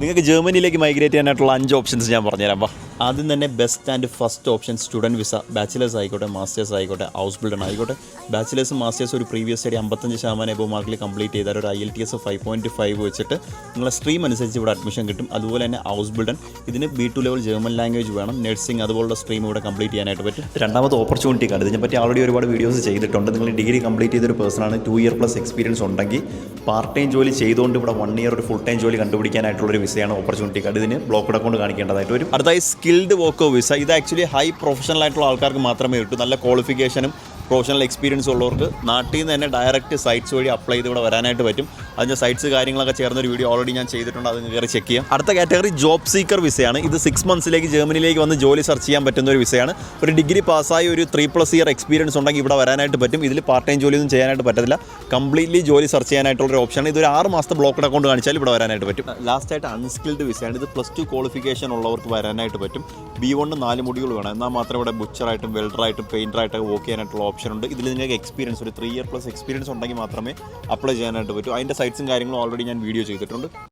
നിങ്ങൾക്ക് ജർമ്മനിയിലേക്ക് മൈഗ്രേറ്റ് ചെയ്യാനായിട്ടുള്ള അഞ്ച് ഓപ്ഷൻസ് ഞാൻ പറഞ്ഞുതരാം. വാ. ആദ്യം തന്നെ best and first option student visa bachelors ആയിക്കോട്ടെ മാസ്റ്റേഴ്സ് ആയിക്കോട്ടെ ഹൗസ് ബിൽഡർ ആയിക്കോട്ടെ. ബാച്ചിലേഴ്സും മാസ്റ്റേഴ്സ് ഒരു പ്രീവിയസ് സ്റ്റഡി അമ്പത്തഞ്ച് ശതമാനം എബോ മാർക്കിൽ കംപ്ലീറ്റ് ചെയ്താൽ ഒരു I L T S five point five വെച്ചിട്ട് നിങ്ങളെ സ്ട്രീം അനുസരിച്ച് ഇവിടെ അഡ്മിഷൻ കിട്ടും. അതുപോലെ തന്നെ ഹൗസ് ബിൽഡൻ ഇതിന് B two level German language വേണം. നഴ്സിംഗ് അതുപോലുള്ള സ്ട്രീം ഇവിടെ കംപ്ലീറ്റ് ചെയ്യാനായിട്ട് പറ്റും. രണ്ടാമത്തെ ഓപ്പർച്യൂണിറ്റി കാർഡ് ഇതിനെപ്പറ്റി ആൾറെഡി ഒരുപാട് വീഡിയോസ് ചെയ്തിട്ടുണ്ട്. നിങ്ങൾ ഡിഗ്രി കംപ്ലീറ്റ് ചെയ്തൊരു പേഴ്സണാണ് ടു ഇയർ പ്ലസ് എക്സ്പീരിയൻസ് ഉണ്ടെങ്കിൽ പാർട്ട് ടൈം ജോലി ചെയ്തുകൊണ്ട് ഇവിടെ വൺ ഇയർ ഒരു ഫുൾ ടൈം ജോലി കണ്ടുപിടിക്കാനായിട്ടുള്ള ഒരു വിസയാണ് ഓപ്പർച്യൂണിറ്റി കാർഡ് ഇതിന് ബ്ലോക്ക് അക്കൗണ്ട് കാണിക്കേണ്ടതായിട്ട് വരും. അടുത്തായി സ്കിൽഡ് വർക്ക് വിസ ഇത് ആക്ച്വലി ഹൈ പ്രൊഫഷണൽ ആയിട്ടുള്ള ആൾക്കാർക്ക് മാത്രമേ കിട്ടൂ. നല്ല ക്വാളിഫിക്കേഷനും പ്രൊഫഷണൽ എക്സ്പീരിയൻസ് ഉള്ളവർക്ക് നാട്ടിൽ നിന്ന് തന്നെ ഡയറക്റ്റ് സൈറ്റ്സ് വഴി അപ്ലൈ ചെയ്ത് ഇവിടെ വരാനായിട്ട് പറ്റും. അതിന്റെ സൈറ്റ്സ് കാര്യങ്ങളൊക്കെ ചേർന്ന ഒരു വീഡിയോ ഓൾറെഡി ഞാൻ ചെയ്തിട്ടുണ്ട് അത് കയറി ചെക്ക് ചെയ്യാം. അടുത്ത കാറ്റഗറി ജോബ് സീക്കർ വിസയാണ്. ഇത് സിക്സ് മന്ത്സിലേക്ക് ജർമ്മനിയിലേക്ക് വന്ന് ജോലി സെർച്ച് ചെയ്യാൻ പറ്റുന്ന ഒരു വിസയാണ്. ഒരു ഡിഗ്രി പാസ്സായി ഒരു ത്രീ പ്ലസ് ഇയർ എക്സ്പീരിയൻസ് ഉണ്ടെങ്കിൽ ഇവിടെ വരാനായിട്ട് പറ്റും. ഇതിൽ പാർട്ട് ടൈം ജോലിയൊന്നും ചെയ്യാനായിട്ട് പറ്റത്തില്ല. കംപ്ലീറ്റ്ലി ജോലി സെർച്ച് ചെയ്യാനായിട്ടുള്ള ഒരു ഓപ്ഷനാണ് ഇതൊരു ആറ് മാസത്തെ ബ്ലോക്കഡ് അക്കൗണ്ട് കാണിച്ചാൽ ഇവിടെ വരാനായിട്ട് പറ്റും. ലാസ്റ്റ് ആയിട്ട് അൺസ്കിൽഡ് വിസയാണ്. ഇത് പ്ലസ് ടു ക്വാളിഫിക്കേഷൻ ഉള്ളവർക്ക് വരാനായിട്ട് പറ്റും. ബി വണ്ണ് നാല് മുടികൾ വേണം. എന്നാൽ മാത്രമേ ഇവിടെ ബുച്ചറായിട്ടും വെൽഡറായിട്ടും പെയിന്ററായിട്ടൊക്കെ വർക്ക് ചെയ്യാനായിട്ടുള്ള ഓപ്ഷൻ ഉണ്ട്. ഇതിൽ നിങ്ങൾക്ക് എക്സ്പീരിയൻസ് ഒരു ത്രീ ഇയർ പ്ലസ് എക്സ്പീരിയൻസ് ഉണ്ടെങ്കിൽ മാത്രമേ അപ്ലൈ ചെയ്യാനായിട്ട് പറ്റൂ. അതിന്റെ സൈറ്റ്സും കാര്യങ്ങളും ഓൾറെഡി ഞാൻ വീഡിയോ ചെയ്തിട്ടുണ്ട്.